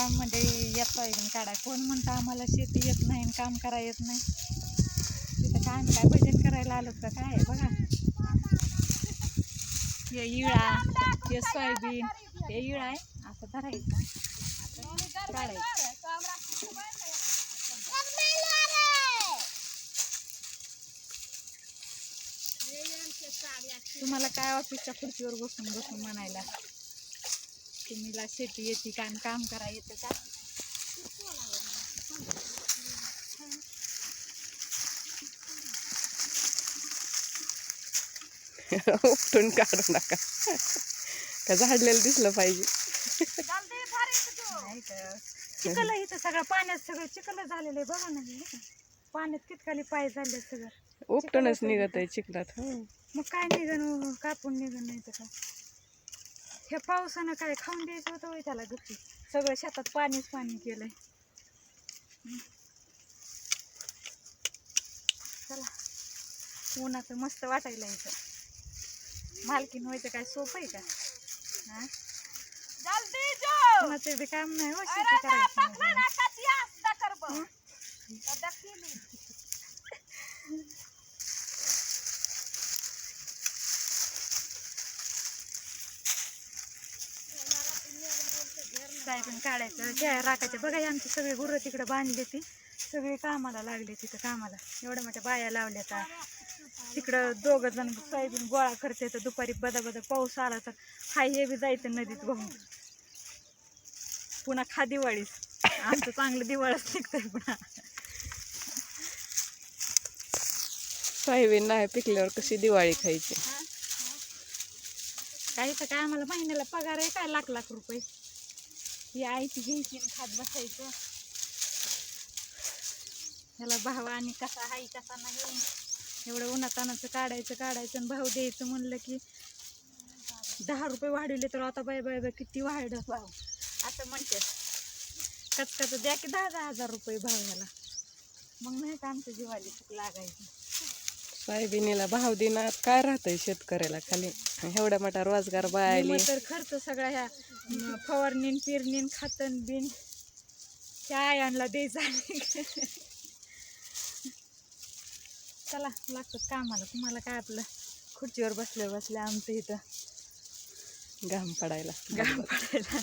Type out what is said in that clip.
काम म्हणजे येत सोयाबीन काढा? कोण म्हणतं आम्हाला शेती येत नाही आणि काम करा येत नाही? तिथं काय आम्ही काय भजन करायला आलो का? काय आहे बघा. हे इळा हे सोयाबीन हे इळा आहे. असं धरायचं. काढायचं. तुम्हाला काय ऑफिसच्या खुर्चीवर बसून बसून म्हणायला? तुम्हीला शेती येते काम काम करा येतं का? उपटून काढू नका. का झाडलेलं दिसलं पाहिजे? नाही का? चिखल इथं सगळं पाण्यात सगळं चिखल झालेलं आहे बघा ना हे. पाण्यात कितकाली पाय झाले सगळं. उपटूनच निघत आहे चिखलात हो. मग काय निघन कापून निघन नाही तर काय? ह्या पावसानं काय खाऊन द्यायचं होतं होय त्याला गप्पी सगळं शेतात पाणीच पाणी केलंय. हं. चला. उन्हाचं मस्त वाटायला इथं मालकीन व्हायचं काय सोपं आहे का? हा? उन्हाचं बी काम नाही हो शेती करायची काय पण काढायचं. ज्या राखाच्या बघा आमची सगळी गुरं तिकडे बांधली ती. सगळी कामाला लागली तिथं कामाला. एवढ्या मोठ्या बाया लावल्या तर तिकडं दोघं जण सोयाबीन गोळा करते तर दुपारी बदा बदा पाऊस आला तर हाय हे बी जायचं नदीत वाहून पुन्हा खा दिवाळीस. आमचं चांगलं दिवाळच निघतंय पुन्हा. सोयाबीन नाही पिकल्यावर कशी दिवाळी खायची? काही तर काय आम्हाला महिन्याला पगार आहे काय लाख लाख रुपये. ही आईची घ्यायची आणि खात बसायचं. ह्याला भाव आणि कसा आहे कसा नाही एवढं उन्हातानाचं काढायचं काढायचं आणि भाव द्यायचं म्हणलं की दहा रुपये वाढवले तर आता बाय बाय बाय किती वाढ भाव. असं म्हणते कच द्या की दहा दहा हजार रुपये भाव ह्याला. मग नाही का आमच्या जीवाली चूक लागायची. सोयाबीनीला भाव देणार काय राहतंय शेतकऱ्याला खाली? एवढ्या मोठा रोजगार बायली तर खर्च सगळा ह्या फवारणीन पिरणीन खातन बिन त्या आयांना द्यायचा चला लागतं कामाला. तुम्हाला काय आपलं? खुर्चीवर बसले बसले आमचं इथं घाम पडायला. गाम पडायला.